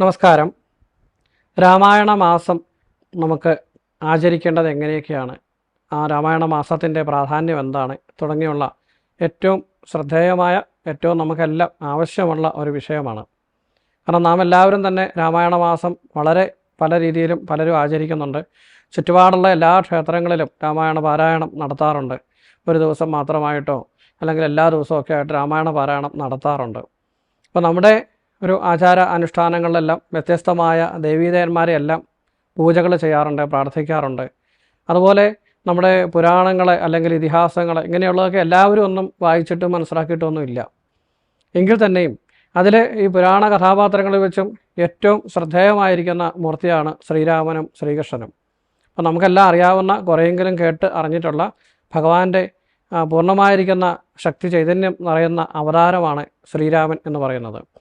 നമസ്കാരം. രാമായണ മാസം നമുക്ക് ആചരിക്കേണ്ടത് എങ്ങനെയൊക്കെയാണ്? ആ രാമായണ മാസത്തിന്റെ പ്രാധാന്യം എന്താണ്? തുടങ്ങിയുള്ള ഏറ്റവും ശ്രദ്ധേയമായ ഏറ്റവും നമുക്കെല്ലാം ആവശ്യമുള്ള ഒരു വിഷയമാണ്. കാരണം നാം എല്ലാവരും തന്നെ രാമായണ മാസം വളരെ പല രീതിയിലും പലരും ആചരിക്കുന്നുണ്ട്. ചുറ്റുപാടുള്ള എല്ലാ ക്ഷേത്രങ്ങളിലും രാമായണ പാരായണം നടത്താറുണ്ട്. ഒരു ദിവസം മാത്രമായിട്ടോ അല്ലെങ്കിൽ എല്ലാ ദിവസവും ഒക്കെ ആയിട്ട് രാമായണ പാരായണം നടത്താറുണ്ട്. അപ്പോൾ നമ്മുടെ ഒരു ആചാര അനുഷ്ഠാനങ്ങളിലെല്ലാം വ്യത്യസ്തമായ ദേവീദേവന്മാരെയെല്ലാം പൂജകൾ ചെയ്യാറുണ്ട് പ്രാർത്ഥിക്കാറുണ്ട്. അതുപോലെ നമ്മുടെ പുരാണങ്ങളെ അല്ലെങ്കിൽ ഇതിഹാസങ്ങളെ ഇങ്ങനെയുള്ളതൊക്കെ എല്ലാവരും ഒന്നും വായിച്ചിട്ടും മനസ്സിലാക്കിയിട്ടൊന്നും ഇല്ല. എങ്കിൽ തന്നെയും അതിൽ ഈ പുരാണ കഥാപാത്രങ്ങളിൽ വെച്ചും ഏറ്റവും ശ്രദ്ധേയമായിരിക്കുന്ന മൂർത്തിയാണ് ശ്രീരാമനും ശ്രീകൃഷ്ണനും. അപ്പോൾ നമുക്കെല്ലാം അറിയാവുന്ന കുറേയെങ്കിലും കേട്ട് അറിഞ്ഞിട്ടുള്ള ഭഗവാന്റെ പൂർണമായിരിക്കുന്ന ശക്തി ചൈതന്യം നിറയുന്ന അവതാരമാണ് ശ്രീരാമൻ എന്ന് പറയുന്നത്.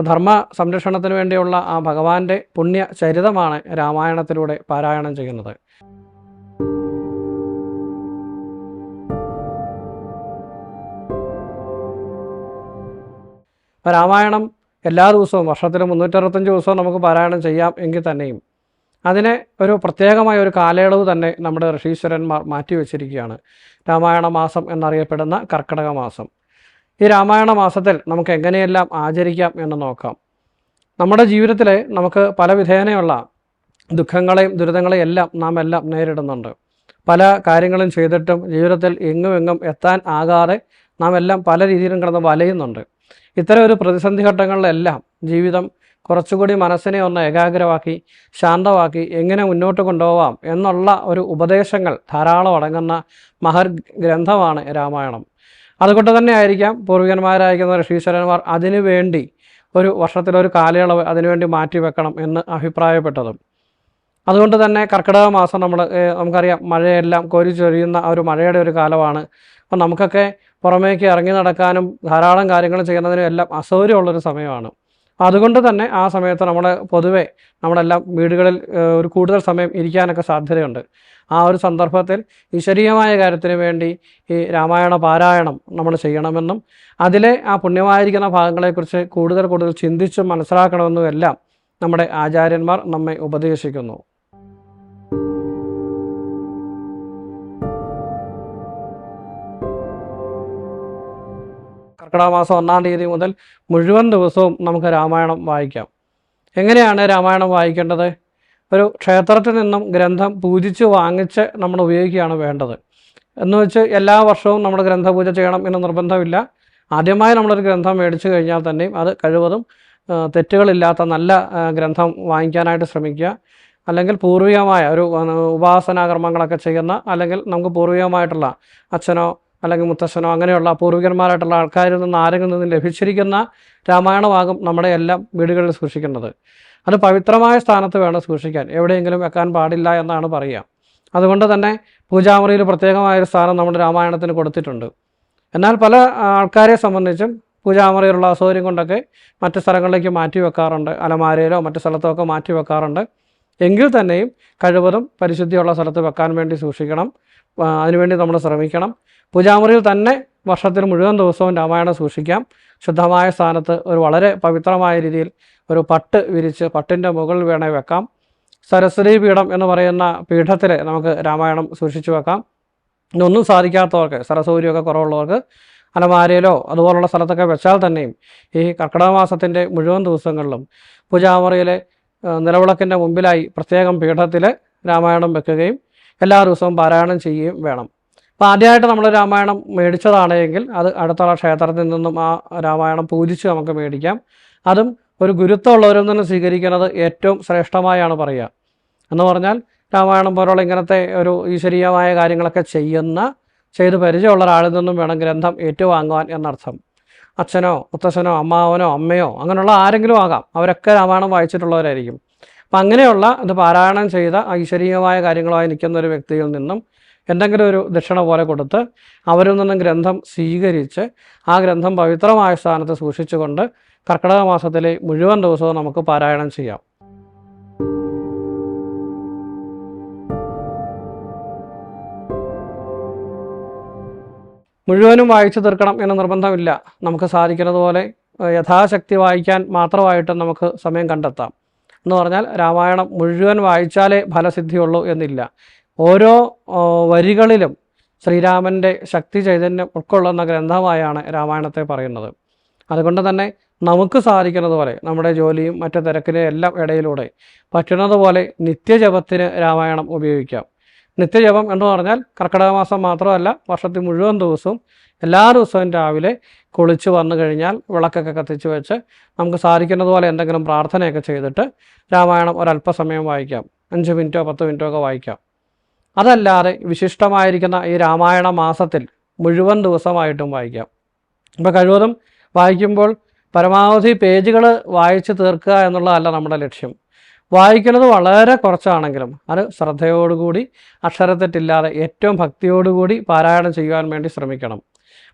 അപ്പോൾ ധർമ്മ സംരക്ഷണത്തിന് വേണ്ടിയുള്ള ആ ഭഗവാന്റെ പുണ്യ ചരിതമാണ് രാമായണത്തിലൂടെ പാരായണം ചെയ്യുന്നത്. അപ്പോൾ രാമായണം എല്ലാ ദിവസവും വർഷത്തിൽ മുന്നൂറ്ററുപത്തഞ്ച് ദിവസവും നമുക്ക് പാരായണം ചെയ്യാം എങ്കിൽ തന്നെയും അതിനെ ഒരു പ്രത്യേകമായ ഒരു കാലയളവ് തന്നെ നമ്മുടെ ഋഷീശ്വരന്മാർ മാറ്റിവെച്ചിരിക്കുകയാണ്. രാമായണ മാസം എന്നറിയപ്പെടുന്ന കർക്കിടക മാസം ഈ രാമായണ മാസത്തിൽ നമുക്ക് എങ്ങനെയെല്ലാം ആചരിക്കാം എന്ന് നോക്കാം. നമ്മുടെ ജീവിതത്തിൽ നമുക്ക് പല വിധേനയുള്ള ദുഃഖങ്ങളെയും ദുരിതങ്ങളെയും എല്ലാം നാം എല്ലാം നേരിടുന്നുണ്ട്. പല കാര്യങ്ങളും ചെയ്തിട്ടും ജീവിതത്തിൽ എങ്ങും എങ്ങും എത്താൻ ആകാതെ നാം എല്ലാം പല രീതിയിലും കിടന്ന് വലയുന്നുണ്ട്. ഇത്തരം ഒരു പ്രതിസന്ധി ഘട്ടങ്ങളിലെല്ലാം ജീവിതം കുറച്ചുകൂടി മനസ്സിനെ ഒന്ന് ഏകാഗ്രമാക്കി ശാന്തമാക്കി എങ്ങനെ മുന്നോട്ട് കൊണ്ടുപോവാം എന്നുള്ള ഒരു ഉപദേശങ്ങൾ ധാരാളം അടങ്ങുന്ന മഹർ ഗ്രന്ഥമാണ് രാമായണം. അതുകൊണ്ട് തന്നെ ആയിരിക്കാം പൂർവികന്മാരായിരിക്കുന്ന ഋഷീശ്വരന്മാർ അതിനു വേണ്ടി ഒരു വർഷത്തിലൊരു കാലയളവ് അതിനുവേണ്ടി മാറ്റിവെക്കണം എന്ന് അഭിപ്രായപ്പെട്ടതും. അതുകൊണ്ട് തന്നെ കർക്കിടക മാസം നമ്മൾ നമുക്കറിയാം മഴയെല്ലാം കോരി ചൊരിയുന്ന ഒരു മഴയുടെ ഒരു കാലമാണ്. അപ്പം നമുക്കൊക്കെ പുറമേക്ക് ഇറങ്ങി നടക്കാനും ധാരാളം കാര്യങ്ങൾ ചെയ്യുന്നതിനും എല്ലാം അസൗകര്യമുള്ളൊരു സമയമാണ്. അതുകൊണ്ട് തന്നെ ആ സമയത്ത് നമ്മൾ പൊതുവേ നമ്മളെല്ലാം വീടുകളിൽ ഒരു കൂടുതൽ സമയം ഇരിക്കാനൊക്കെ സാധ്യതയുണ്ട്. ആ ഒരു സന്ദർഭത്തിൽ ഈശ്വരീയമായ കാര്യത്തിന് വേണ്ടി ഈ രാമായണ പാരായണം നമ്മൾ ചെയ്യണമെന്നും അതിലെ ആ പുണ്യമായിരിക്കുന്ന ഭാഗങ്ങളെക്കുറിച്ച് കൂടുതൽ കൂടുതൽ ചിന്തിച്ച് മനസ്സിലാക്കണമെന്നും എല്ലാം നമ്മുടെ ആചാര്യന്മാർ നമ്മെ ഉപദേശിക്കുന്നു. കർക്കിടക മാസം ഒന്നാം തീയതി മുതൽ മുഴുവൻ ദിവസവും നമുക്ക് രാമായണം വായിക്കാം. എങ്ങനെയാണ് രാമായണം വായിക്കേണ്ടത്? ഒരു ക്ഷേത്രത്തിൽ നിന്നും ഗ്രന്ഥം പൂജിച്ച് വാങ്ങിച്ച് നമ്മൾ ഉപയോഗിക്കുകയാണ് വേണ്ടത്. എന്ന് വെച്ച് എല്ലാ വർഷവും നമ്മൾ ഗ്രന്ഥപൂജ ചെയ്യണം എന്ന് നിർബന്ധമില്ല. ആദ്യമായി നമ്മളൊരു ഗ്രന്ഥം മേടിച്ചു കഴിഞ്ഞാൽ തന്നെയും അത് കഴിവതും തെറ്റുകളില്ലാത്ത നല്ല ഗ്രന്ഥം വാങ്ങിക്കാനായിട്ട് ശ്രമിക്കുക. അല്ലെങ്കിൽ പൂർവികമായ ഒരു ഉപാസനാകർമ്മങ്ങളൊക്കെ ചെയ്യുന്ന അല്ലെങ്കിൽ നമുക്ക് പൂർവികമായിട്ടുള്ള അച്ഛനോ അല്ലെങ്കിൽ മുത്തശ്ശനോ അങ്ങനെയുള്ള പൂർവികന്മാരായിട്ടുള്ള ആൾക്കാരിൽ നിന്ന് ആരെങ്കിലും നിന്ന് ലഭിച്ചിരിക്കുന്ന രാമായണമാകും നമ്മുടെ എല്ലാം വീടുകളിൽ സൂക്ഷിക്കേണ്ടത് അത് പവിത്രമായ സ്ഥാനത്ത് വേണം സൂക്ഷിക്കാൻ. എവിടെയെങ്കിലും വെക്കാൻ പാടില്ല എന്നാണ് പറയുക. അതുകൊണ്ട് തന്നെ പൂജാമുറിയിൽ പ്രത്യേകമായൊരു സ്ഥാനം നമ്മുടെ രാമായണത്തിന് കൊടുത്തിട്ടുണ്ട്. എന്നാൽ പല ആൾക്കാരെ സംബന്ധിച്ചും പൂജാമുറിയിലുള്ള അസൗകര്യം കൊണ്ടൊക്കെ മറ്റ് സ്ഥലങ്ങളിലേക്ക് മാറ്റി വെക്കാറുണ്ട്. അലമാരയിലോ മറ്റു സ്ഥലത്തോ ഒക്കെ മാറ്റി വെക്കാറുണ്ട്. എങ്കിൽ തന്നെയും കഴിവതും പരിശുദ്ധിയുള്ള സ്ഥലത്ത് വെക്കാൻ വേണ്ടി സൂക്ഷിക്കണം. അതിനുവേണ്ടി നമ്മൾ ശ്രമിക്കണം. പൂജാമുറിയിൽ തന്നെ വർഷത്തിൽ മുഴുവൻ ദിവസവും രാമായണം സൂക്ഷിക്കാം. ശുദ്ധമായ സ്ഥാനത്ത് ഒരു വളരെ പവിത്രമായ രീതിയിൽ ഒരു പട്ട് വിരിച്ച് പട്ടിന്റെ മുകളിൽ വേണേ വെക്കാം. സരസ്വതി പീഠം എന്ന് പറയുന്ന പീഠത്തിൽ നമുക്ക് രാമായണം സൂക്ഷിച്ചു വെക്കാം. ഇതൊന്നും സാധിക്കാത്തവർക്ക് സരസൗകര്യമൊക്കെ കുറവുള്ളവർക്ക് അലമാരയിലോ അതുപോലുള്ള സ്ഥലത്തൊക്കെ വെച്ചാൽ തന്നെയും ഈ കർക്കിടക മാസത്തിന്റെ മുഴുവൻ ദിവസങ്ങളിലും പൂജാമുറിയിലെ നിലവിളക്കിന്റെ മുമ്പിലായി പ്രത്യേകം പീഠത്തിൽ രാമായണം വെക്കുകയും എല്ലാ ദിവസവും പാരായണം ചെയ്യുകയും വേണം. അപ്പോൾ ആദ്യമായിട്ട് നമ്മൾ രാമായണം മേടിച്ചതാണെങ്കിൽ അത് അടുത്തുള്ള ക്ഷേത്രത്തിൽ നിന്നും ആ രാമായണം പൂജിച്ച് നമുക്ക് മേടിക്കാം. അതും ഒരു ഗുരുത്വമുള്ളവരിൽ നിന്ന് സ്വീകരിക്കുന്നത് ഏറ്റവും ശ്രേഷ്ഠമായാണ് പറയുക. എന്ന് പറഞ്ഞാൽ രാമായണം പോലുള്ള ഇങ്ങനത്തെ ഒരു ഈശ്വരീയമായ കാര്യങ്ങളൊക്കെ ചെയ്യുന്ന ചെയ്ത് പരിചയമുള്ള ഒരാളിൽ നിന്നും വേണം ഗ്രന്ഥം ഏറ്റുവാങ്ങുവാൻ എന്നർത്ഥം. അച്ഛനോ മുത്തച്ഛനോ അമ്മാവനോ അമ്മയോ അങ്ങനെയുള്ള ആരെങ്കിലും ആകാം. അവരൊക്കെ രാമായണം വായിച്ചിട്ടുള്ളവരായിരിക്കും. അപ്പം അങ്ങനെയുള്ള അത് പാരായണം ചെയ്ത ഐശ്വരീയമായ കാര്യങ്ങളായി നിൽക്കുന്ന ഒരു വ്യക്തിയിൽ നിന്നും എന്തെങ്കിലും ഒരു ദക്ഷിണ പോലെ കൊടുത്ത് അവരിൽ നിന്നും ഗ്രന്ഥം സ്വീകരിച്ച് ആ ഗ്രന്ഥം പവിത്രമായ സ്ഥാനത്ത് സൂക്ഷിച്ചുകൊണ്ട് കർക്കിടക മാസത്തിലെ മുഴുവൻ ദിവസവും നമുക്ക് പാരായണം ചെയ്യാം. മുഴുവനും വായിച്ചു തീർക്കണം എന്ന നിർബന്ധമില്ല. നമുക്ക് സാധിക്കുന്നത് പോലെ ഏഹ്, യഥാശക്തി വായിക്കാൻ മാത്രമായിട്ട് നമുക്ക് സമയം കണ്ടെത്താം. എന്ന് പറഞ്ഞാൽ രാമായണം മുഴുവൻ വായിച്ചാലേ ഫലസിദ്ധിയുള്ളൂ എന്നില്ല. ഓരോ വരികളിലും ശ്രീരാമന്റെ ശക്തി ചൈതന്യം ഉൾക്കൊള്ളുന്ന ഗ്രന്ഥമായാണ് രാമായണത്തെ പറയുന്നത്. അതുകൊണ്ട് തന്നെ നമുക്ക് സാധിക്കുന്നത് പോലെ നമ്മുടെ ജോലിയും മറ്റു തിരക്കിനും എല്ലാം ഇടയിലൂടെ പറ്റുന്നത് പോലെ നിത്യജപത്തിന് രാമായണം ഉപയോഗിക്കാം. നിത്യജപം എന്ന് പറഞ്ഞാൽ കർക്കിടക മാസം മാത്രമല്ല വർഷത്തിൽ മുഴുവൻ ദിവസവും എല്ലാ ദിവസവും രാവിലെ കുളിച്ച് വന്നു കഴിഞ്ഞാൽ വിളക്കൊക്കെ കത്തിച്ച് വെച്ച് നമുക്ക് സാധിക്കുന്നത് പോലെ എന്തെങ്കിലും പ്രാർത്ഥനയൊക്കെ ചെയ്തിട്ട് രാമായണം ഒരല്പസമയം വായിക്കാം. അഞ്ച് മിനിറ്റോ പത്ത് മിനിറ്റോ ഒക്കെ വായിക്കാം. അതല്ലാതെ വിശിഷ്ടമായിരിക്കുന്ന ഈ രാമായണ മാസത്തിൽ മുഴുവൻ ദിവസമായിട്ടും വായിക്കാം. ഇപ്പോൾ കഴിവതും വായിക്കുമ്പോൾ പരമാവധി പേജുകൾ വായിച്ച് തീർക്കുക എന്നുള്ളതല്ല നമ്മുടെ ലക്ഷ്യം. വായിക്കുന്നത് വളരെ കുറച്ചാണെങ്കിലും അത് ശ്രദ്ധയോടുകൂടി അക്ഷരത്തെറ്റില്ലാതെ ഏറ്റവും ഭക്തിയോടുകൂടി പാരായണം ചെയ്യുവാൻ വേണ്ടി ശ്രമിക്കണം.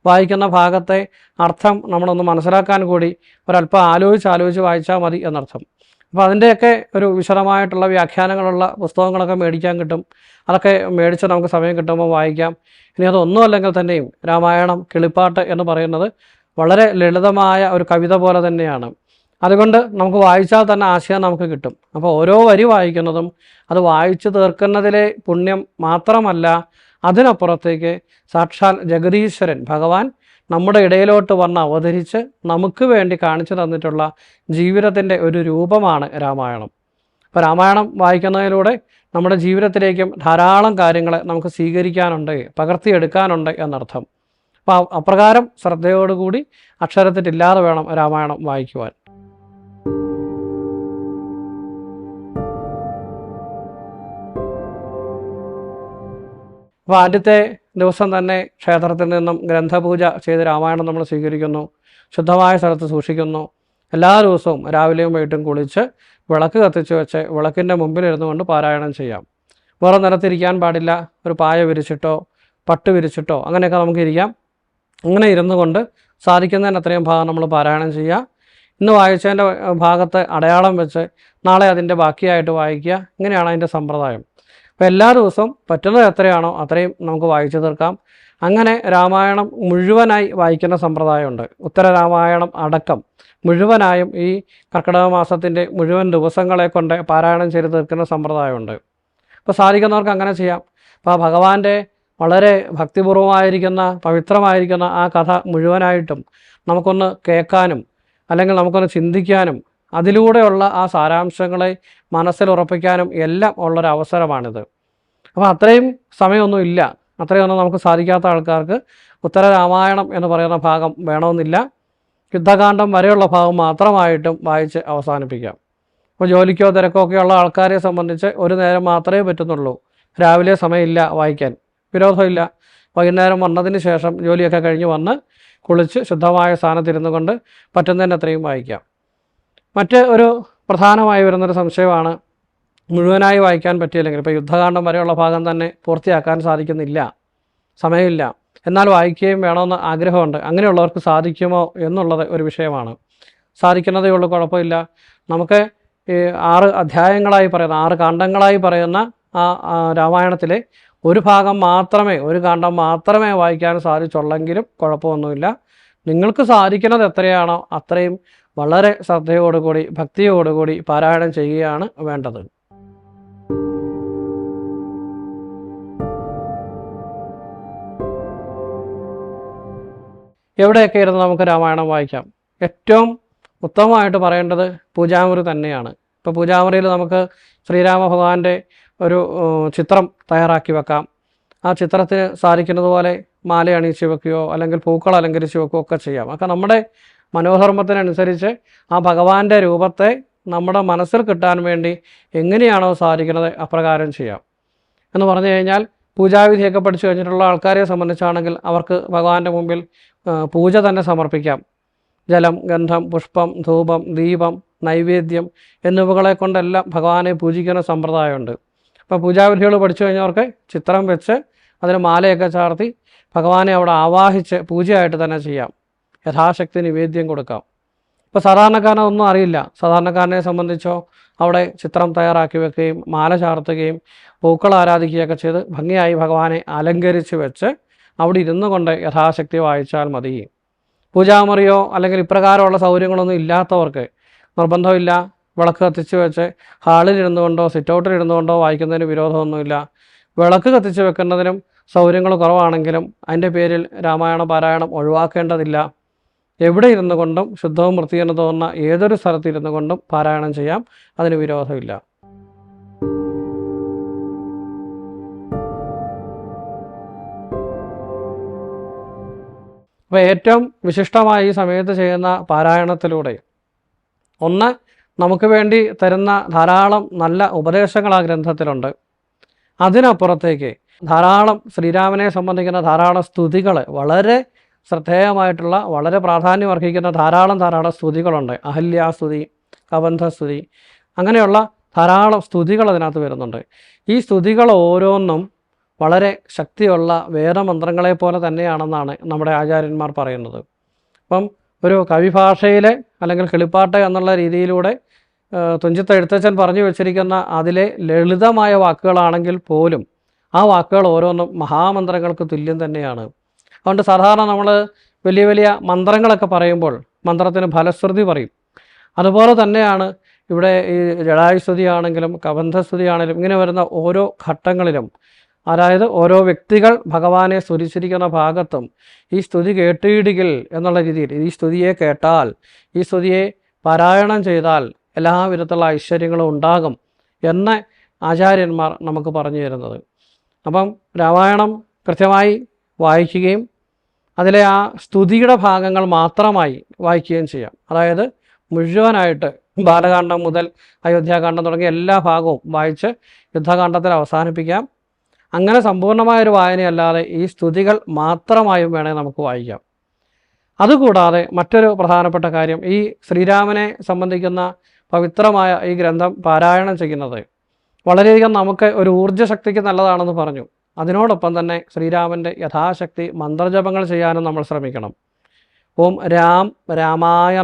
വായിക്കുന്ന ഭാഗത്തെ അർത്ഥം നമ്മളൊന്ന് മനസ്സിലാക്കാൻ കൂടി ഒരല്പം ആലോചിച്ച് ആലോചിച്ച് വായിച്ചാൽ മതി എന്നർത്ഥം. അപ്പോൾ അതിന്റെയൊക്കെ ഒരു വിശദമായിട്ടുള്ള വ്യാഖ്യാനങ്ങളുള്ള പുസ്തകങ്ങളൊക്കെ മേടിക്കാൻ കിട്ടും. അതൊക്കെ മേടിച്ച് നമുക്ക് സമയം കിട്ടുമ്പോൾ വായിക്കാം. ഇനി അതൊന്നും അല്ലെങ്കിൽ തന്നെയും രാമായണം കിളിപ്പാട്ട് എന്ന് പറയുന്നത് വളരെ ലളിതമായ ഒരു കവിത പോലെ തന്നെയാണ്. അതുകൊണ്ട് നമുക്ക് വായിച്ചാൽ തന്നെ ആശയം നമുക്ക് കിട്ടും. അപ്പോൾ ഓരോ വരി വായിക്കുന്നതും അത് വായിച്ചു തീർക്കുന്നതിലെ പുണ്യം മാത്രമല്ല അതിനപ്പുറത്തേക്ക് സാക്ഷാൽ ജഗദീശ്വരൻ ഭഗവാൻ നമ്മുടെ ഇടയിലോട്ട് വന്ന് അവതരിച്ച് നമുക്ക് വേണ്ടി കാണിച്ചു തന്നിട്ടുള്ള ജീവിതത്തിന്റെ ഒരു രൂപമാണ് രാമായണം. അപ്പോൾ രാമായണം വായിക്കുന്നതിലൂടെ നമ്മുടെ ജീവിതത്തിലേക്കും ധാരാളം കാര്യങ്ങൾ നമുക്ക് സ്വീകരിക്കാനുണ്ട് പകർത്തിയെടുക്കാനുണ്ട് എന്നർത്ഥം. അപ്പോൾ അപ്രകാരം ശ്രദ്ധയോടുകൂടി അക്ഷരത്തിട്ടില്ലാതെ വേണം രാമായണം വായിക്കുവാൻ. അപ്പോൾ ആദ്യത്തെ ദിവസം തന്നെ ക്ഷേത്രത്തിൽ നിന്നും ഗ്രന്ഥപൂജ ചെയ്ത് രാമായണം നമ്മൾ സ്വീകരിക്കുന്നു. ശുദ്ധമായ സ്ഥലത്ത് സൂക്ഷിക്കുന്നു. എല്ലാ ദിവസവും രാവിലെയും വൈകിട്ടും കുളിച്ച് വിളക്ക് കത്തിച്ച് വെച്ച് വിളക്കിന്റെ മുമ്പിലിരുന്നു കൊണ്ട് പാരായണം ചെയ്യാം. വേറെ നിലത്തിരിക്കാൻ പാടില്ല. ഒരു പായ വിരിച്ചിട്ടോ പട്ട് വിരിച്ചിട്ടോ അങ്ങനെയൊക്കെ നമുക്ക് ഇരിക്കാം. അങ്ങനെ ഇരുന്നു കൊണ്ട് സാധിക്കുന്നതിന് അത്രയും ഭാഗം നമ്മൾ പാരായണം ചെയ്യുക. ഇന്ന് വായിച്ചതിന്റെ ഭാഗത്ത് അടയാളം വെച്ച് നാളെ അതിന്റെ ബാക്കിയായിട്ട് വായിക്കുക. ഇങ്ങനെയാണ് അതിന്റെ സമ്പ്രദായം. അപ്പോൾ എല്ലാ ദിവസവും പറ്റുന്നത് എത്രയാണോ അത്രയും നമുക്ക് വായിച്ചു തീർക്കാം. അങ്ങനെ രാമായണം മുഴുവനായി വായിക്കുന്ന സമ്പ്രദായമുണ്ട്. ഉത്തരരാമായണം അടക്കം മുഴുവനായും ഈ കർക്കിടക മാസത്തിന്റെ മുഴുവൻ ദിവസങ്ങളെ കൊണ്ട് പാരായണം ചെയ്ത് തീർക്കുന്ന സമ്പ്രദായമുണ്ട്. അപ്പോൾ സാധിക്കുന്നവർക്ക് അങ്ങനെ ചെയ്യാം. അപ്പോൾ ആ ഭഗവാന്റെ വളരെ ഭക്തിപൂർവമായിരിക്കുന്ന പവിത്രമായിരിക്കുന്ന ആ കഥ മുഴുവനായിട്ടും നമുക്കൊന്ന് കേൾക്കാനും അല്ലെങ്കിൽ നമുക്കൊന്ന് ചിന്തിക്കാനും അതിലൂടെയുള്ള ആ സാരാംശങ്ങളെ മനസ്സിൽ ഉറപ്പിക്കാനും എല്ലാം ഉള്ളൊരു അവസരമാണിത് അപ്പോൾ അത്രയും സമയമൊന്നും ഇല്ല. അത്രയൊന്നും നമുക്ക് സാധിക്കാത്ത ആൾക്കാർക്ക് ഉത്തര രാമായണം എന്ന് പറയുന്ന ഭാഗം വേണമെന്നില്ല. യുദ്ധകാന്ഡം വരെയുള്ള ഭാഗം മാത്രമായിട്ടും വായിച്ച് അവസാനിപ്പിക്കാം. ഇപ്പോൾ ജോലിക്കോ തിരക്കോ ഒക്കെ ഉള്ള ആൾക്കാരെ സംബന്ധിച്ച് ഒരു നേരം മാത്രമേ പറ്റുന്നുള്ളൂ. രാവിലെ സമയമില്ല വായിക്കാൻ. വിരോധമില്ല. വൈകുന്നേരം വന്നതിന് ശേഷം ജോലിയൊക്കെ കഴിഞ്ഞ് വന്ന് കുളിച്ച് ശുദ്ധമായ സ്ഥാനത്തിരുന്നു കൊണ്ട് പറ്റുന്നതിന് അത്രയും വായിക്കാം. മറ്റ് ഒരു പ്രധാനമായി വരുന്നൊരു സംശയമാണ് മുഴുവനായി വായിക്കാൻ പറ്റിയില്ലെങ്കിൽ. ഇപ്പോൾ യുദ്ധകാന്ഡം വരെയുള്ള ഭാഗം തന്നെ പൂർത്തിയാക്കാൻ സാധിക്കുന്നില്ല. സമയമില്ല. എന്നാൽ വായിക്കുകയും വേണമെന്ന് ആഗ്രഹമുണ്ട്. അങ്ങനെയുള്ളവർക്ക് സാധിക്കുമോ എന്നുള്ളത് ഒരു വിഷയമാണ്. സാധിക്കുന്നതേ ഉള്ളൂ കുഴപ്പമില്ല. നമുക്ക് ഈ ആറ് അധ്യായങ്ങളായി പറയുന്ന ആറ് കാണ്ഡങ്ങളായി പറയുന്ന ആ രാമായണത്തിലെ ഒരു ഭാഗം മാത്രമേ ഒരു കാണ്ഡം മാത്രമേ വായിക്കാൻ സാധിച്ചുള്ളെങ്കിലും കുഴപ്പമൊന്നുമില്ല. നിങ്ങൾക്ക് സാധിക്കുന്നത് എത്രയാണോ അത്രയും വളരെ ശ്രദ്ധയോടുകൂടി ഭക്തിയോടുകൂടി പാരായണം ചെയ്യുകയാണ് വേണ്ടത്. എവിടെയൊക്കെ ഇരുന്ന് നമുക്ക് രാമായണം വായിക്കാം? ഏറ്റവും ഉത്തമമായിട്ട് പറയേണ്ടത് പൂജാമുറി തന്നെയാണ്. ഇപ്പോൾ പൂജാമുറിയിൽ നമുക്ക് ശ്രീരാമ ഭഗവാന്റെ ഒരു ചിത്രം തയ്യാറാക്കി വെക്കാം. ആ ചിത്രത്തിന് സാധിക്കുന്നത് പോലെ മാല അണിയിച്ച് വെക്കുകയോ അല്ലെങ്കിൽ പൂക്കൾ അലങ്കരിച്ച് വെക്കുകയോ ഒക്കെ ചെയ്യാം. ഒക്കെ നമ്മുടെ മനോധർമ്മത്തിനനുസരിച്ച് ആ ഭഗവാന്റെ രൂപത്തെ നമ്മുടെ മനസ്സിൽ കിട്ടാൻ വേണ്ടി എങ്ങനെയാണോ സാധിക്കുന്നത് അപ്രകാരം ചെയ്യാം. എന്ന് പറഞ്ഞു കഴിഞ്ഞാൽ പൂജാവിധിയൊക്കെ പഠിച്ചു കഴിഞ്ഞിട്ടുള്ള ആൾക്കാരെ സംബന്ധിച്ചാണെങ്കിൽ അവർക്ക് ഭഗവാന്റെ മുമ്പിൽ പൂജ തന്നെ സമർപ്പിക്കാം. ജലം ഗന്ധം പുഷ്പം ധൂപം ദീപം നൈവേദ്യം എന്നിവകളെ കൊണ്ടെല്ലാം ഭഗവാനെ പൂജിക്കുന്ന സമ്പ്രദായമുണ്ട്. അപ്പോൾ പൂജാവിധികൾ പഠിച്ചു കഴിഞ്ഞവർക്ക് ചിത്രം വെച്ച് അതിന് മാലയൊക്കെ ചാർത്തി ഭഗവാനെ അവിടെ ആവാഹിച്ച് പൂജയായിട്ട് തന്നെ ചെയ്യാം. യഥാശക്തി നിവേദ്യം കൊടുക്കാം. ഇപ്പോൾ സാധാരണക്കാരനെ ഒന്നും അറിയില്ല. സാധാരണക്കാരനെ സംബന്ധിച്ചോ അവിടെ ചിത്രം തയ്യാറാക്കി വെക്കുകയും മാല ചാർത്തുകയും പൂക്കൾ ആരാധിക്കുകയൊക്കെ ചെയ്ത് ഭംഗിയായി ഭഗവാനെ അലങ്കരിച്ച് വെച്ച് അവിടെ ഇരുന്നു കൊണ്ട് യഥാശക്തി വായിച്ചാൽ മതി. പൂജാമുറിയോ അല്ലെങ്കിൽ ഇപ്രകാരമുള്ള സൗകര്യങ്ങളൊന്നും ഇല്ലാത്തവർക്ക് നിർബന്ധമില്ല. വിളക്ക് കത്തിച്ച് വെച്ച് ഹാളിൽ ഇരുന്നു കൊണ്ടോ സിറ്റൗട്ടിൽ ഇരുന്നു കൊണ്ടോ വായിക്കുന്നതിന് വിരോധമൊന്നുമില്ല. വിളക്ക് കത്തിച്ച് വെക്കുന്നതിനും സൗകര്യങ്ങൾ കുറവാണെങ്കിലും അതിന്റെ പേരിൽ രാമായണ പാരായണം ഒഴിവാക്കേണ്ടതില്ല. എവിടെ ഇരുന്നു കൊണ്ടും ശുദ്ധവും വൃത്തിയെന്ന് തോന്നുന്ന ഏതൊരു സ്ഥലത്ത് ഇരുന്നു കൊണ്ടും പാരായണം ചെയ്യാം. അതിന് വിരോധമില്ല. അപ്പോൾ ഏറ്റവും വിശിഷ്ടമായി ഈ സമയത്ത് ചെയ്യുന്ന പാരായണത്തിലൂടെ ഒന്ന് നമുക്ക് വേണ്ടി തരുന്ന ധാരാളം നല്ല ഉപദേശങ്ങൾ ആ ഗ്രന്ഥത്തിലുണ്ട്. അതിനപ്പുറത്തേക്ക് ധാരാളം ശ്രീരാമനെ സംബന്ധിക്കുന്ന ധാരാളം സ്തുതികൾ വളരെ ശ്രദ്ധേയമായിട്ടുള്ള വളരെ പ്രാധാന്യം അർഹിക്കുന്ന ധാരാളം ധാരാളം സ്തുതികളുണ്ട്. അഹല്യാസ്തുതി കബന്ധസ്തുതി അങ്ങനെയുള്ള ധാരാളം സ്തുതികൾ അതിനകത്ത് വരുന്നുണ്ട്. ഈ സ്തുതികൾ ഓരോന്നും വളരെ ശക്തിയുള്ള വേദമന്ത്രങ്ങളെ പോലെ തന്നെയാണെന്നാണ് നമ്മുടെ ആചാര്യന്മാർ പറയുന്നത്. അപ്പം ഒരു കവിഭാഷയിലെ അല്ലെങ്കിൽ കിളിപ്പാട്ട് എന്നുള്ള രീതിയിലൂടെ തുഞ്ചത്ത് എഴുത്തച്ഛൻ പറഞ്ഞു വെച്ചിരിക്കുന്ന അതിലെ ലളിതമായ വാക്കുകളാണെങ്കിൽ പോലും ആ വാക്കുകൾ ഓരോന്നും മഹാമന്ത്രങ്ങൾക്ക് തുല്യം തന്നെയാണ്. അതുകൊണ്ട് സാധാരണ നമ്മൾ വലിയ വലിയ മന്ത്രങ്ങളൊക്കെ പറയുമ്പോൾ മന്ത്രത്തിന് ഫലശ്രുതി പറയും. അതുപോലെ തന്നെയാണ് ഇവിടെ ഈ ജടായുസ്തുതി ആണെങ്കിലും കബന്ധസ്തുതി ആണെങ്കിലും ഇങ്ങനെ വരുന്ന ഓരോ ഘട്ടങ്ങളിലും അതായത് ഓരോ വ്യക്തികൾ ഭഗവാനെ സ്തുതിച്ചിരിക്കുന്ന ഭാഗത്തും ഈ സ്തുതി കേട്ടിടുകിൽ എന്നുള്ള രീതിയിൽ ഈ സ്തുതിയെ കേട്ടാൽ ഈ സ്തുതിയെ പാരായണം ചെയ്താൽ എല്ലാവിധത്തിലുള്ള ഐശ്വര്യങ്ങളും ഉണ്ടാകും എന്ന് ആചാര്യന്മാർ നമുക്ക് പറഞ്ഞു തരുന്നത്. അപ്പം രാമായണം കൃത്യമായി വായിക്കുകയും അതിലെ ആ സ്തുതിയുടെ ഭാഗങ്ങൾ മാത്രമായി വായിക്കുകയും ചെയ്യാം. അതായത് മുഴുവനായിട്ട് ബാലകാന്ഡം മുതൽ അയോധ്യാകാന്ഡം തുടങ്ങിയ എല്ലാ ഭാഗവും വായിച്ച് യുദ്ധകാന്ഡത്തിൽ അവസാനിപ്പിക്കാം. അങ്ങനെ സമ്പൂർണമായ ഒരു വായനയല്ലാതെ ഈ സ്തുതികൾ മാത്രമായും വേണേൽ നമുക്ക് വായിക്കാം. അതുകൂടാതെ മറ്റൊരു പ്രധാനപ്പെട്ട കാര്യം ഈ ശ്രീരാമനെ സംബന്ധിക്കുന്ന പവിത്രമായ ഈ ഗ്രന്ഥം പാരായണം ചെയ്യുന്നത് വളരെയധികം നമുക്ക് ഒരു ഊർജശക്തിക്ക് നല്ലതാണെന്ന് പറഞ്ഞു. അതിനോടൊപ്പം തന്നെ ശ്രീരാമന്റെ യഥാശക്തി മന്ത്രജപങ്ങൾ ചെയ്യാനും നമ്മൾ ശ്രമിക്കണം. ഓം രാം രാമായ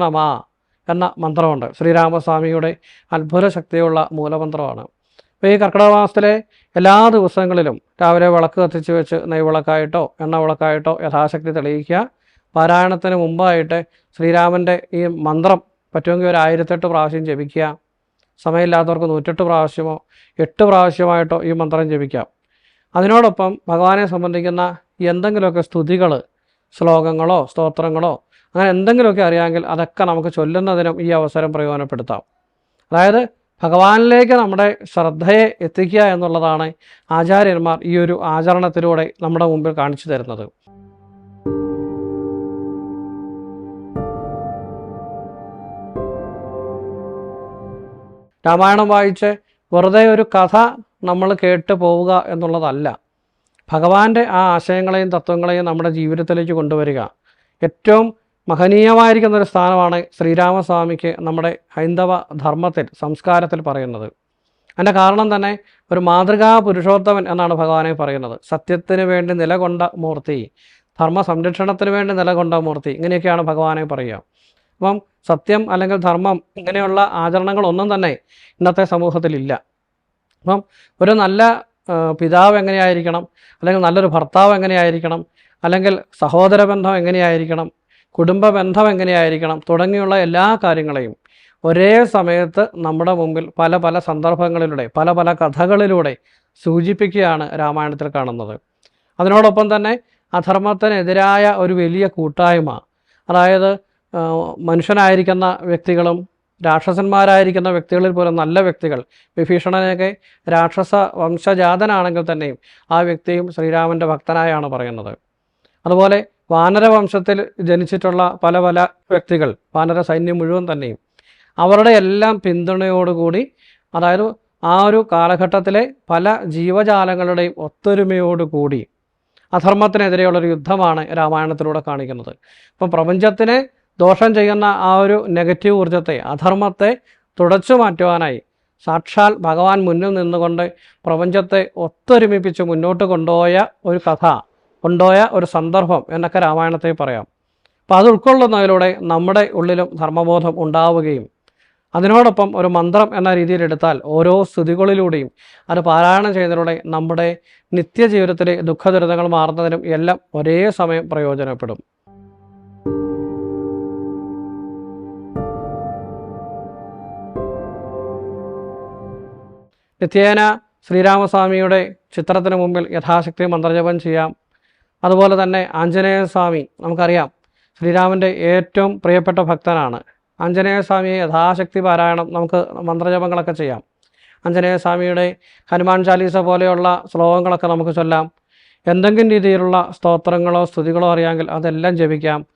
എന്ന മന്ത്രമുണ്ട്. ശ്രീരാമസ്വാമിയുടെ അത്ഭുത ശക്തിയുള്ള മൂലമന്ത്രമാണ്. അപ്പോൾ ഈ കർക്കിടക മാസത്തിലെ എല്ലാ ദിവസങ്ങളിലും രാവിലെ വിളക്ക് കത്തിച്ച് വെച്ച് നെയ്വിളക്കായിട്ടോ എണ്ണ വിളക്കായിട്ടോ യഥാശക്തി തെളിയിക്കുക. പാരായണത്തിന് മുമ്പായിട്ട് ശ്രീരാമന്റെ ഈ മന്ത്രം പറ്റുമെങ്കിൽ ഒരു ആയിരത്തെട്ട് പ്രാവശ്യം ജപിക്കുക. സമയമില്ലാത്തവർക്ക് നൂറ്റെട്ട് പ്രാവശ്യമോ എട്ട് പ്രാവശ്യമായിട്ടോ ഈ മന്ത്രം ജപിക്കാം. അതിനോടൊപ്പം ഭഗവാനെ സംബന്ധിക്കുന്ന എന്തെങ്കിലുമൊക്കെ സ്തുതികൾ ശ്ലോകങ്ങളോ സ്തോത്രങ്ങളോ അങ്ങനെ എന്തെങ്കിലുമൊക്കെ അറിയാമെങ്കിൽ അതൊക്കെ നമുക്ക് ചൊല്ലുന്നതിനും ഈ അവസരം പ്രയോജനപ്പെടുത്താം. അതായത് ഭഗവാനിലേക്ക് നമ്മുടെ ശ്രദ്ധയെ എത്തിക്കുക എന്നുള്ളതാണ് ആചാര്യന്മാർ ഈ ഒരു ആചരണത്തിലൂടെ നമ്മുടെ മുമ്പിൽ കാണിച്ചു തരുന്നത്. രാമായണം വായിച്ച് വെറുതെ ഒരു കഥ നമ്മൾ കേട്ട് പോവുക എന്നുള്ളതല്ല. ഭഗവാന്റെ ആ ആശയങ്ങളെയും തത്വങ്ങളെയും നമ്മുടെ ജീവിതത്തിലേക്ക് കൊണ്ടുവരിക. ഏറ്റവും മഹനീയമായിരിക്കുന്ന ഒരു സ്ഥാനമാണ് ശ്രീരാമസ്വാമിക്ക് നമ്മുടെ ഹൈന്ദവ ധർമ്മത്തിൽ സംസ്കാരത്തിൽ പറയുന്നത്. അതിന്റെ കാരണം തന്നെ ഒരു മാതൃകാ പുരുഷോത്തമൻ എന്നാണ് ഭഗവാനെ പറയുന്നത്. സത്യത്തിന് വേണ്ടി നിലകൊണ്ട മൂർത്തി ധർമ്മ സംരക്ഷണത്തിന് വേണ്ടി നിലകൊണ്ട മൂർത്തി ഇങ്ങനെയൊക്കെയാണ് ഭഗവാനെ പറയുക. അപ്പം സത്യം അല്ലെങ്കിൽ ധർമ്മം ഇങ്ങനെയുള്ള ആചരണങ്ങളൊന്നും തന്നെ ഇന്നത്തെ സമൂഹത്തിലില്ല. അപ്പം ഒരു നല്ല പിതാവ് എങ്ങനെയായിരിക്കണം? അല്ലെങ്കിൽ നല്ലൊരു ഭർത്താവ് എങ്ങനെയായിരിക്കണം? അല്ലെങ്കിൽ സഹോദര ബന്ധം എങ്ങനെയായിരിക്കണം? കുടുംബ ബന്ധം എങ്ങനെയായിരിക്കണം? തുടങ്ങിയുള്ള എല്ലാ കാര്യങ്ങളെയും ഒരേ സമയത്ത് നമ്മുടെ മുമ്പിൽ പല പല സന്ദർഭങ്ങളിലൂടെ പല പല കഥകളിലൂടെ സൂചിപ്പിക്കുകയാണ് രാമായണത്തിൽ കാണുന്നത്. അതിനോടൊപ്പം തന്നെ അധർമ്മത്തിനെതിരായ ഒരു വലിയ കൂട്ടായ്മ അതായത് മനുഷ്യനായിരിക്കുന്ന വ്യക്തികളും രാക്ഷസന്മാരായിരിക്കുന്ന വ്യക്തികളിൽ പോലും നല്ല വ്യക്തികൾ വിഭീഷണനെയൊക്കെ രാക്ഷസ വംശജാതനാണെങ്കിൽ തന്നെയും ആ വ്യക്തിയും ശ്രീരാമന്റെ ഭക്തനായാണ് പറയുന്നത്. അതുപോലെ വാനര വംശത്തിൽ ജനിച്ചിട്ടുള്ള പല പല വ്യക്തികൾ വാനര സൈന്യം മുഴുവൻ തന്നെയും അവരുടെ എല്ലാം പിന്തുണയോടുകൂടി അതായത് ആ ഒരു കാലഘട്ടത്തിലെ പല ജീവജാലങ്ങളുടെയും ഒത്തൊരുമയോടുകൂടി അധർമ്മത്തിനെതിരെയുള്ളൊരു യുദ്ധമാണ് രാമായണത്തിലൂടെ കാണിക്കുന്നത്. അപ്പം പ്രപഞ്ചത്തിനെ ദോഷം ചെയ്യുന്ന ആ ഒരു നെഗറ്റീവ് ഊർജത്തെ അധർമ്മത്തെ തുടച്ചു മാറ്റുവാനായി സാക്ഷാൽ ഭഗവാൻ മുന്നിൽ നിന്നുകൊണ്ട് പ്രപഞ്ചത്തെ ഒത്തൊരുമിപ്പിച്ച് മുന്നോട്ട് കൊണ്ടുപോയ ഒരു കഥ കൊണ്ടുപോയ ഒരു സന്ദർഭം എന്നൊക്കെ രാമായണത്തെ പറയാം. അപ്പോൾ അത് ഉൾക്കൊള്ളുന്നതിലൂടെ നമ്മുടെ ഉള്ളിലും ധർമ്മബോധം ഉണ്ടാവുകയും അതിനോടൊപ്പം ഒരു മന്ത്രം എന്ന രീതിയിൽ എടുത്താൽ ഓരോ സ്തുതികളിലൂടെയും അത് പാരായണം ചെയ്യുന്നതിലൂടെ നമ്മുടെ നിത്യജീവിതത്തിലെ ദുഃഖദുരിതങ്ങൾ മാറുന്നതിനും എല്ലാം ഒരേ സമയം പ്രയോജനപ്പെടും. നിത്യേന ശ്രീരാമസ്വാമിയുടെ ചിത്രത്തിന് മുമ്പിൽ യഥാശക്തി മന്ത്രജപം ചെയ്യാം. അതുപോലെ തന്നെ ആഞ്ജനേയ സ്വാമി നമുക്കറിയാം ശ്രീരാമന്റെ ഏറ്റവും പ്രിയപ്പെട്ട ഭക്തനാണ്. ആഞ്ജനേയ സ്വാമിയെ യഥാശക്തി പാരായണം നമുക്ക് മന്ത്രജപങ്ങളൊക്കെ ചെയ്യാം. ആഞ്ജനേയ സ്വാമിയുടെ ഹനുമാൻ ചാലീസ പോലെയുള്ള ശ്ലോകങ്ങളൊക്കെ നമുക്ക് ചൊല്ലാം. എന്തെങ്കിലും രീതിയിലുള്ള സ്തോത്രങ്ങളോ സ്തുതികളോ അറിയാമെങ്കിൽ അതെല്ലാം ജപിക്കാം.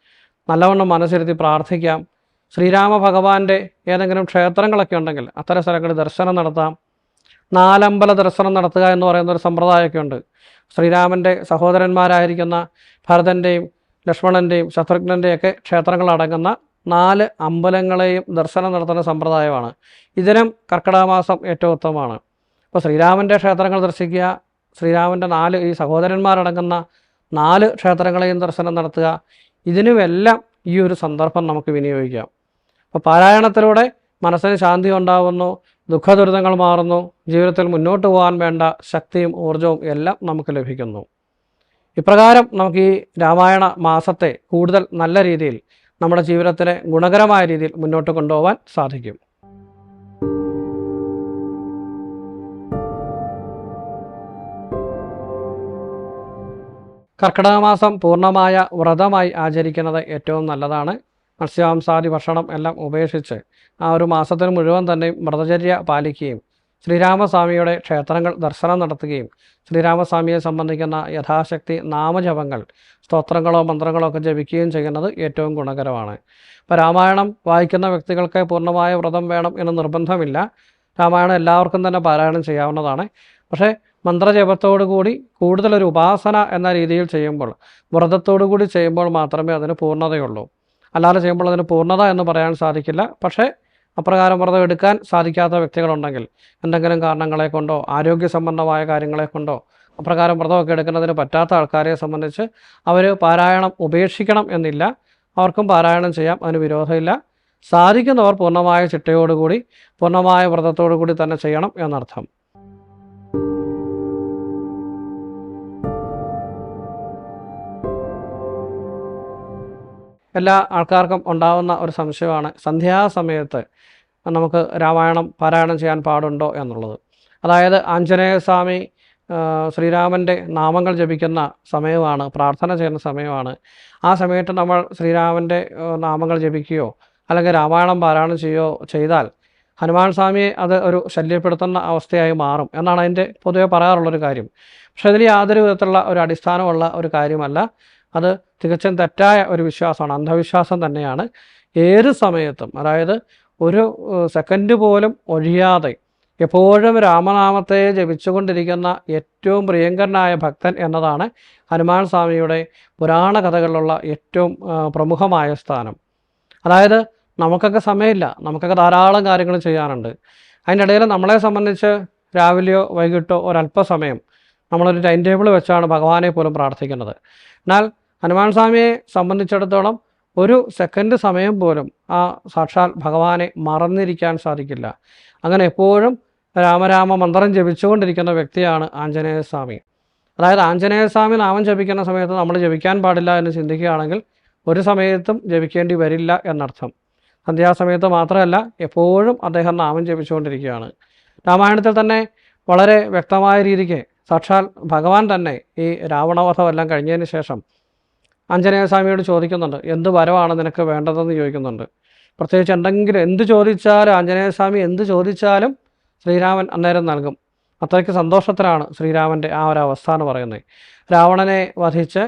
നല്ലവണ്ണം മനസ്സിരുത്തി പ്രാർത്ഥിക്കാം. ശ്രീരാമ ഭഗവാന്റെ ഏതെങ്കിലും ക്ഷേത്രങ്ങളൊക്കെ ഉണ്ടെങ്കിൽ അത്തരം സ്ഥലങ്ങളിൽ ദർശനം നടത്താം. നാലമ്പല ദർശനം നടത്തുക എന്ന് പറയുന്ന ഒരു സമ്പ്രദായമൊക്കെ ഉണ്ട് ശ്രീരാമന്റെ സഹോദരന്മാരായിരിക്കുന്ന ഭരതന്റെയും ലക്ഷ്മണന്റെയും ശത്രുഘ്നന്റെയൊക്കെ ക്ഷേത്രങ്ങളടങ്ങുന്ന നാല് അമ്പലങ്ങളെയും ദർശനം നടത്തുന്ന സമ്പ്രദായമാണ്. ഇതിനും കർക്കിടകമാസം ഏറ്റവും ഉത്തമമാണ്. അപ്പോൾ ശ്രീരാമന്റെ ക്ഷേത്രങ്ങൾ ദർശിക്കുക ശ്രീരാമന്റെ നാല് ഈ സഹോദരന്മാരടങ്ങുന്ന നാല് ക്ഷേത്രങ്ങളെയും ദർശനം നടത്തുക ഇതിനുമെല്ലാം ഈ ഒരു സന്ദർഭം നമുക്ക് വിനിയോഗിക്കാം. അപ്പോൾ പാരായണത്തിലൂടെ മനസ്സിന് ശാന്തി ഉണ്ടാവുന്നു ദുഃഖദുരിതങ്ങൾ മാറുന്നു ജീവിതത്തിൽ മുന്നോട്ട് പോകാൻ വേണ്ട ശക്തിയും ഊർജവും എല്ലാം നമുക്ക് ലഭിക്കുന്നു. ഇപ്രകാരം നമുക്ക് ഈ രാമായണ മാസത്തെ കൂടുതൽ നല്ല രീതിയിൽ നമ്മുടെ ജീവിതത്തിനെ ഗുണകരമായ രീതിയിൽ മുന്നോട്ട് കൊണ്ടുപോകാൻ സാധിക്കും. കർക്കിടക മാസം പൂർണമായ വ്രതമായി ആചരിക്കുന്നത് ഏറ്റവും നല്ലതാണ്. മത്സ്യാംസാദി ഭക്ഷണം എല്ലാം ഉപേക്ഷിച്ച് ആ ഒരു മാസത്തിന് മുഴുവൻ തന്നെ വ്രതചര്യ പാലിക്കുകയും ശ്രീരാമസ്വാമിയുടെ ക്ഷേത്രങ്ങൾ ദർശനം നടത്തുകയും ശ്രീരാമസ്വാമിയെ സംബന്ധിക്കുന്ന യഥാശക്തി നാമജപങ്ങൾ സ്തോത്രങ്ങളോ മന്ത്രങ്ങളോ ഒക്കെ ജപിക്കുകയും ചെയ്യുന്നത് ഏറ്റവും ഗുണകരമാണ്. ഇപ്പോൾ രാമായണം വായിക്കുന്ന വ്യക്തികൾക്ക് പൂർണമായ വ്രതം വേണം എന്ന് നിർബന്ധമില്ല. രാമായണം എല്ലാവർക്കും തന്നെ പാരായണം ചെയ്യാവുന്നതാണ്. പക്ഷേ മന്ത്രജപത്തോടു കൂടി കൂടുതലൊരു ഉപാസന എന്ന രീതിയിൽ ചെയ്യുമ്പോൾ വ്രതത്തോടു കൂടി ചെയ്യുമ്പോൾ മാത്രമേ അതിന് പൂർണതയുള്ളൂ. അല്ലാതെ ചെയ്യുമ്പോൾ അതിന് പൂർണത എന്ന് പറയാൻ സാധിക്കില്ല. പക്ഷേ അപ്രകാരം വ്രതം എടുക്കാൻ സാധിക്കാത്ത വ്യക്തികളുണ്ടെങ്കിൽ എന്തെങ്കിലും കാരണങ്ങളെ കൊണ്ടോ ആരോഗ്യ സംബന്ധമായ കാര്യങ്ങളെ കൊണ്ടോ അപ്രകാരം വ്രതമൊക്കെ എടുക്കുന്നതിന് പറ്റാത്ത ആൾക്കാരെ സംബന്ധിച്ച് അവർ പാരായണം ഉപേക്ഷിക്കണം എന്നില്ല. അവർക്കും പാരായണം ചെയ്യാം അതിന് വിരോധമില്ല. സാധിക്കുന്നവർ പൂർണമായ ചിട്ടയോടുകൂടി പൂർണമായ വ്രതത്തോടു കൂടി തന്നെ ചെയ്യണം എന്നർത്ഥം. എല്ലാ ആൾക്കാർക്കും ഉണ്ടാവുന്ന ഒരു സംശയമാണ് സന്ധ്യാസമയത്ത് നമുക്ക് രാമായണം പാരായണം ചെയ്യാൻ പാടുണ്ടോ എന്നുള്ളത്. അതായത് ആഞ്ജനേയസ്വാമി ശ്രീരാമന്റെ നാമങ്ങൾ ജപിക്കുന്ന സമയമാണ് പ്രാർത്ഥന ചെയ്യുന്ന സമയമാണ്. ആ സമയത്ത് നമ്മൾ ശ്രീരാമന്റെ നാമങ്ങൾ ജപിക്കുകയോ അല്ലെങ്കിൽ രാമായണം പാരായണം ചെയ്യുകയോ ചെയ്താൽ ഹനുമാൻ സ്വാമിയെ അത് ഒരു ശല്യപ്പെടുത്തുന്ന അവസ്ഥയായി മാറും എന്നാണ് അതിന്റെ പൊതുവെ പറയാറുള്ളൊരു കാര്യം. പക്ഷേ അതിൽ യാതൊരു വിധത്തിലുള്ള ഒരു അടിസ്ഥാനമുള്ള ഒരു കാര്യമല്ല. അത് തികച്ചും തെറ്റായ ഒരു വിശ്വാസമാണ്. അന്ധവിശ്വാസം തന്നെയാണ്. ഏത് സമയത്തും അതായത് ഒരു സെക്കൻഡ് പോലും ഒഴിയാതെ എപ്പോഴും രാമനാമത്തെ ജപിച്ചുകൊണ്ടിരിക്കുന്ന ഏറ്റവും പ്രിയങ്കരനായ ഭക്തൻ എന്നതാണ് ഹനുമാൻ സ്വാമിയുടെ പുരാണ കഥകളിലുള്ള ഏറ്റവും പ്രമുഖമായ സ്ഥാനം. അതായത് നമുക്കൊക്കെ സമയമില്ല. നമുക്കൊക്കെ ധാരാളം കാര്യങ്ങൾ ചെയ്യാനുണ്ട്. അതിന്റെ ഇടയിൽ നമ്മളെ സംബന്ധിച്ച് രാവിലെയോ വൈകിട്ടോ ഒരല്പസമയം നമ്മളൊരു ടൈം ടേബിൾ വെച്ചാണ് ഭഗവാനെ പോലും പ്രാർത്ഥിക്കുന്നത്. എന്നാൽ ഹനുമാൻ സ്വാമിയെ സംബന്ധിച്ചിടത്തോളം ഒരു സെക്കൻഡ് സമയം പോലും ആ സാക്ഷാൽ ഭഗവാനെ മറന്നിരിക്കാൻ സാധിക്കില്ല. അങ്ങനെ എപ്പോഴും രാമരാമ മന്ത്രം ജപിച്ചുകൊണ്ടിരിക്കുന്ന വ്യക്തിയാണ് ആഞ്ജനേയ സ്വാമി. അതായത് ആഞ്ജനേയ സ്വാമി നാമം ജപിക്കുന്ന സമയത്ത് നമ്മൾ ജപിക്കാൻ പാടില്ല എന്ന് ചിന്തിക്കുകയാണെങ്കിൽ ഒരു സമയത്തും ജപിക്കേണ്ടി വരില്ല എന്നർത്ഥം. സന്ധ്യാസമയത്ത് മാത്രമല്ല എപ്പോഴും അദ്ദേഹം നാമം ജപിച്ചുകൊണ്ടിരിക്കുകയാണ്. രാമായണത്തിൽ തന്നെ വളരെ വ്യക്തമായ രീതിക്ക് സാക്ഷാൽ ഭഗവാൻ തന്നെ ഈ രാവണവധമെല്ലാം കഴിഞ്ഞതിന് ശേഷം ആഞ്ജനേയ സ്വാമിയോട് ചോദിക്കുന്നുണ്ട് എന്ത് വരവാണ് നിനക്ക് വേണ്ടതെന്ന് ചോദിക്കുന്നുണ്ട്. പ്രത്യേകിച്ച് എന്തെങ്കിലും എന്ത് ചോദിച്ചാലും ആഞ്ജനേയസ്വാമി എന്ത് ചോദിച്ചാലും ശ്രീരാമൻ അന്നേരം നൽകും. അത്രയ്ക്ക് സന്തോഷത്തിലാണ് ശ്രീരാമന്റെ ആ ഒരു അവസ്ഥ എന്ന് പറയുന്നത്. രാവണനെ വധിച്ച്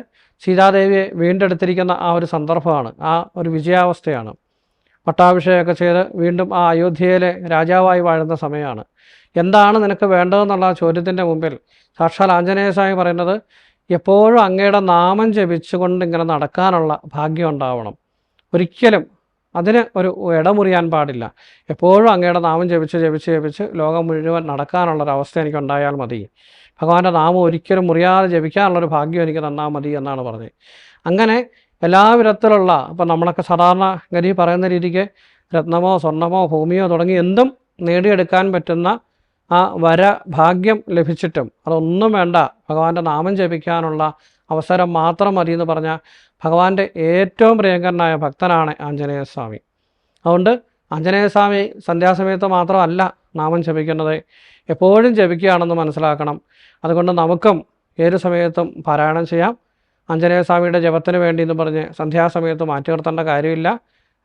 സീതാദേവിയെ വീണ്ടെടുത്തിരിക്കുന്ന ആ ഒരു സന്ദർഭമാണ് ആ ഒരു വിജയാവസ്ഥയാണ്. പട്ടാഭിഷേകമൊക്കെ ചെയ്ത് വീണ്ടും ആ അയോധ്യയിലെ രാജാവായി വാഴുന്ന സമയമാണ്. എന്താണ് നിനക്ക് വേണ്ടതെന്നുള്ള ചോദ്യത്തിന്റെ മുമ്പിൽ സാക്ഷാൽ ആഞ്ജനേയസ്വാമി പറയുന്നത് എപ്പോഴും അങ്ങയുടെ നാമം ജപിച്ചുകൊണ്ട് ഇങ്ങനെ നടക്കാനുള്ള ഭാഗ്യം ഉണ്ടാവണം. ഒരിക്കലും അതിന് ഒരു ഇടമുറിയാൻ പാടില്ല. എപ്പോഴും അങ്ങയുടെ നാമം ജപിച്ച് ജപിച്ച് ജപിച്ച് ലോകം മുഴുവൻ നടക്കാനുള്ളൊരവസ്ഥ എനിക്ക് ഉണ്ടായാൽ മതി. ഭഗവാന്റെ നാമം ഒരിക്കലും മുറിയാതെ ജപിക്കാനുള്ളൊരു ഭാഗ്യം എനിക്ക് തന്നാൽ മതി എന്നാണ് പറഞ്ഞത്. അങ്ങനെ എല്ലാ വിധത്തിലുള്ള ഇപ്പം നമ്മളൊക്കെ സാധാരണ ഗതി പറയുന്ന രീതിക്ക് രത്നമോ സ്വർണമോ ഭൂമിയോ തുടങ്ങി എന്തും നേടിയെടുക്കാൻ പറ്റുന്ന ആ വര ഭാഗ്യം ലഭിച്ചിട്ടും അതൊന്നും വേണ്ട. ഭഗവാന്റെ നാമം ജപിക്കാനുള്ള അവസരം മാത്രം മതി എന്ന് പറഞ്ഞ ഭഗവാന്റെ ഏറ്റവും പ്രിയങ്കരനായ ഭക്തനാണ് ആഞ്ജനേയ സ്വാമി അതുകൊണ്ട് ആഞ്ജനേയസ്വാമി സന്ധ്യാസമയത്ത് മാത്രമല്ല നാമം ജപിക്കുന്നത്. എപ്പോഴും ജപിക്കുകയാണെന്ന് മനസ്സിലാക്കണം. അതുകൊണ്ട് നമുക്കും ഏത് സമയത്തും പാരായണം ചെയ്യാം. ആഞ്ജനേയസ്വാമിയുടെ ജപത്തിന് വേണ്ടി എന്ന് പറഞ്ഞ് സന്ധ്യാസമയത്ത് മാറ്റി നിർത്തേണ്ട കാര്യമില്ല.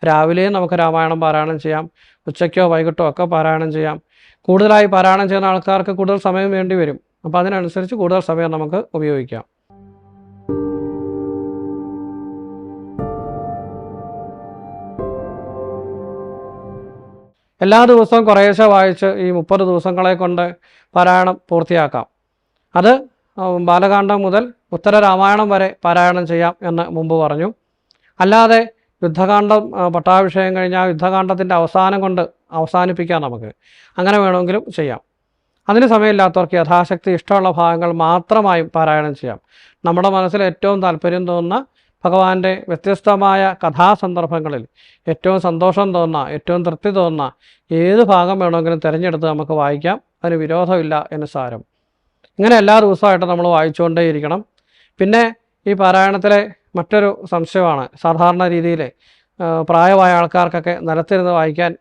രാവിലെയും നമുക്ക് രാമായണം പാരായണം ചെയ്യാം. ഉച്ചയ്ക്കോ വൈകിട്ടോ ഒക്കെ പാരായണം ചെയ്യാം. കൂടുതലായി പാരായണം ചെയ്യുന്ന ആൾക്കാർക്ക് കൂടുതൽ സമയം വേണ്ടി വരും. അപ്പോൾ അതിനനുസരിച്ച് കൂടുതൽ സമയം നമുക്ക് ഉപയോഗിക്കാം. എല്ലാ ദിവസവും കുറേശ്ശെ വായിച്ച് ഈ മുപ്പത് ദിവസങ്ങളെ കൊണ്ട് പാരായണം പൂർത്തിയാക്കാം. അത് ബാലകാന്ഡം മുതൽ ഉത്തര രാമായണം വരെ പാരായണം ചെയ്യാം എന്ന് മുമ്പ് പറഞ്ഞു. അല്ലാതെ യുദ്ധകാന്ഡം പട്ടാഭിഷേകം കഴിഞ്ഞാൽ യുദ്ധകാന്ഡത്തിന്റെ അവസാനം കൊണ്ട് അവസാനിപ്പിക്കാം നമുക്ക്. അങ്ങനെ വേണമെങ്കിലും ചെയ്യാം. അതിന് സമയമില്ലാത്തവർക്ക് യഥാശക്തി ഇഷ്ടമുള്ള ഭാഗങ്ങൾ മാത്രമായും പാരായണം ചെയ്യാം. നമ്മുടെ മനസ്സിൽ ഏറ്റവും താല്പര്യം തോന്നുന്ന ഭഗവാന്റെ വ്യത്യസ്തമായ കഥാസന്ദർഭങ്ങളിൽ ഏറ്റവും സന്തോഷം തോന്നുന്ന ഏറ്റവും തൃപ്തി തോന്നുന്ന ഏത് ഭാഗം വേണമെങ്കിലും തിരഞ്ഞെടുത്ത് നമുക്ക് വായിക്കാം. അതിന് വിരോധമില്ല എന്ന് സാരം. ഇങ്ങനെ എല്ലാ ദിവസമായിട്ട് നമ്മൾ വായിച്ചുകൊണ്ടേയിരിക്കണം. പിന്നെ ഈ പാരായണത്തിലെ മറ്റൊരു സംശയമാണ്. സാധാരണ രീതിയിൽ പ്രായമായ ആൾക്കാർക്കൊക്കെ നിലത്തിരുന്ന് വായിക്കാൻ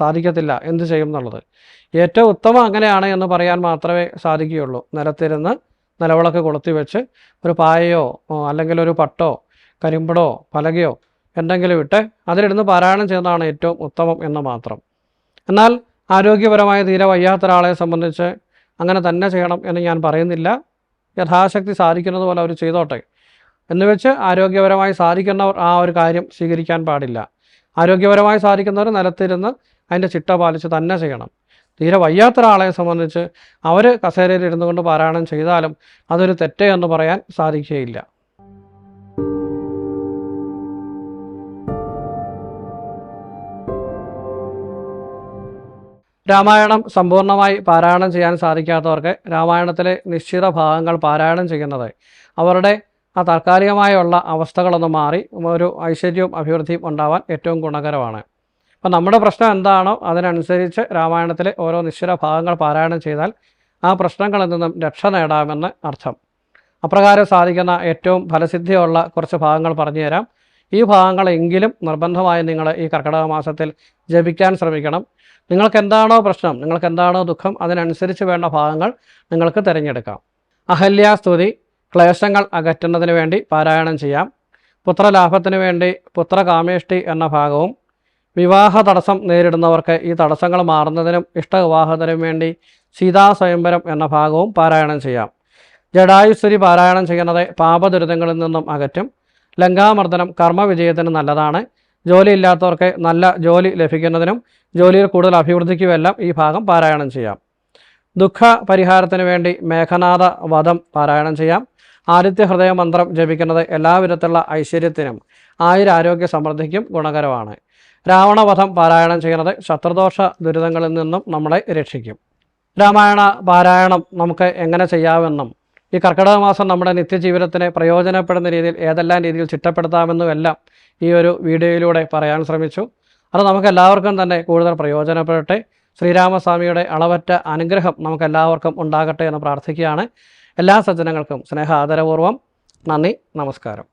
സാധിക്കത്തില്ല. എന്ത് ചെയ്യും എന്നുള്ളത്? ഏറ്റവും ഉത്തമം അങ്ങനെയാണ് എന്ന് പറയാൻ മാത്രമേ സാധിക്കുകയുള്ളൂ. നിലത്തിരുന്ന് നിലവിളക്ക് കൊളുത്തി വെച്ച് ഒരു പായയോ അല്ലെങ്കിൽ ഒരു പട്ടോ കരിമ്പടോ പലകയോ എന്തെങ്കിലും ഇട്ട് അതിലിരുന്ന് പാരായണം ചെയ്യുന്നതാണ് ഏറ്റവും ഉത്തമം എന്ന് മാത്രം. എന്നാൽ ആരോഗ്യപരമായ തീരെ വയ്യാത്ത ഒരാളെ സംബന്ധിച്ച് അങ്ങനെ തന്നെ ചെയ്യണം എന്ന് ഞാൻ പറയുന്നില്ല. യഥാശക്തി സാധിക്കുന്നത് പോലെ അവർ ചെയ്തോട്ടെ. എന്ന് വെച്ച് ആരോഗ്യപരമായി സാധിക്കുന്നവർ ആ ഒരു കാര്യം സ്വീകരിക്കാൻ പാടില്ല. ആരോഗ്യപരമായി സാധിക്കുന്നവർ നിലത്തിരുന്ന് അതിന്റെ ചിട്ട പാലിച്ച് തന്നെ ചെയ്യണം. തീരെ വയ്യാത്ത ഒരാളെ സംബന്ധിച്ച് അവർ കസേരയിൽ ഇരുന്നു കൊണ്ട് പാരായണം ചെയ്താലും അതൊരു തെറ്റേ എന്ന് പറയാൻ സാധിക്കുകയില്ല. രാമായണം സമ്പൂർണമായി പാരായണം ചെയ്യാൻ സാധിക്കാത്തവർക്ക് രാമായണത്തിലെ നിശ്ചിത ഭാഗങ്ങൾ പാരായണം ചെയ്യുന്നത് അവരുടെ ആ താൽക്കാലികമായുള്ള അവസ്ഥകളൊന്ന് മാറി ഒരു ഐശ്വര്യവും അഭിവൃദ്ധിയും ഉണ്ടാവാൻ ഏറ്റവും ഗുണകരമാണ്. അപ്പം നമ്മുടെ പ്രശ്നം എന്താണോ അതിനനുസരിച്ച് രാമായണത്തിലെ ഓരോ നിശ്ചിത ഭാഗങ്ങൾ പാരായണം ചെയ്താൽ ആ പ്രശ്നങ്ങളിൽ നിന്നും രക്ഷ നേടാമെന്ന് അർത്ഥം. അപ്രകാരം സാധിക്കുന്ന ഏറ്റവും ഫലസിദ്ധിയുള്ള കുറച്ച് ഭാഗങ്ങൾ പറഞ്ഞു തരാം. ഈ ഭാഗങ്ങളെങ്കിലും നിർബന്ധമായും നിങ്ങൾ ഈ കർക്കിടക മാസത്തിൽ ജപിക്കാൻ ശ്രമിക്കണം. നിങ്ങൾക്ക് എന്താണോ പ്രശ്നം നിങ്ങൾക്ക് എന്താണോ ദുഃഖം അതിനനുസരിച്ച് വേണ്ട ഭാഗങ്ങൾ നിങ്ങൾക്ക് തിരഞ്ഞെടുക്കാം. അഹല്യാസ്തുതി ക്ലേശങ്ങൾ അകറ്റുന്നതിന് വേണ്ടി പാരായണം ചെയ്യാം. പുത്രലാഭത്തിന് വേണ്ടി പുത്രകാമേഷ്ടി എന്ന ഭാഗവും വിവാഹ തടസ്സം നേരിടുന്നവർക്ക് ഈ തടസ്സങ്ങൾ മാറുന്നതിനും ഇഷ്ടവിവാഹത്തിനും വേണ്ടി സീതാ സ്വയംവരം എന്ന ഭാഗവും പാരായണം ചെയ്യാം. ജഡായുസ്വരി പാരായണം ചെയ്യുന്നത് പാപദുരിതങ്ങളിൽ നിന്നും അകറ്റും. ലങ്കാമർദ്ദനം കർമ്മവിജയത്തിന് നല്ലതാണ്. ജോലി ഇല്ലാത്തവർക്ക് നല്ല ജോലി ലഭിക്കുന്നതിനും ജോലിയിൽ കൂടുതൽ അഭിവൃദ്ധിക്കുമെല്ലാം ഈ ഭാഗം പാരായണം ചെയ്യാം. ദുഃഖ പരിഹാരത്തിന് വേണ്ടി മേഘനാഥ വധം പാരായണം ചെയ്യാം. ആദിത്യ ഹൃദയ മന്ത്രം ജപിക്കുന്നത് എല്ലാവിധത്തിലുള്ള ഐശ്വര്യത്തിനും ആയുരാരോഗ്യ സമൃദ്ധിക്കും ഗുണകരമാണ്. രാവണവധം പാരായണം ചെയ്യുന്നത് ശത്രുദോഷ ദുരിതങ്ങളിൽ നിന്നും നമ്മളെ രക്ഷിക്കും. രാമായണ പാരായണം നമുക്ക് എങ്ങനെ ചെയ്യാമെന്നും ഈ കർക്കിടക മാസം നമ്മുടെ നിത്യജീവിതത്തിന് പ്രയോജനപ്പെടുന്ന രീതിയിൽ ഏതെല്ലാം രീതിയിൽ ചിട്ടപ്പെടുത്താമെന്നും എല്ലാം ഈ ഒരു വീഡിയോയിലൂടെ പറയാൻ ശ്രമിച്ചു. അത് നമുക്ക് എല്ലാവർക്കും തന്നെ കൂടുതൽ പ്രയോജനപ്പെടട്ടെ. ശ്രീരാമസ്വാമിയുടെ അളവറ്റ അനുഗ്രഹം നമുക്കെല്ലാവർക്കും ഉണ്ടാകട്ടെ എന്ന് പ്രാർത്ഥിക്കുകയാണ്. എല്ലാ സജ്ജനങ്ങൾക്കും സ്നേഹ ആദരപൂർവം നന്ദി നമസ്കാരം.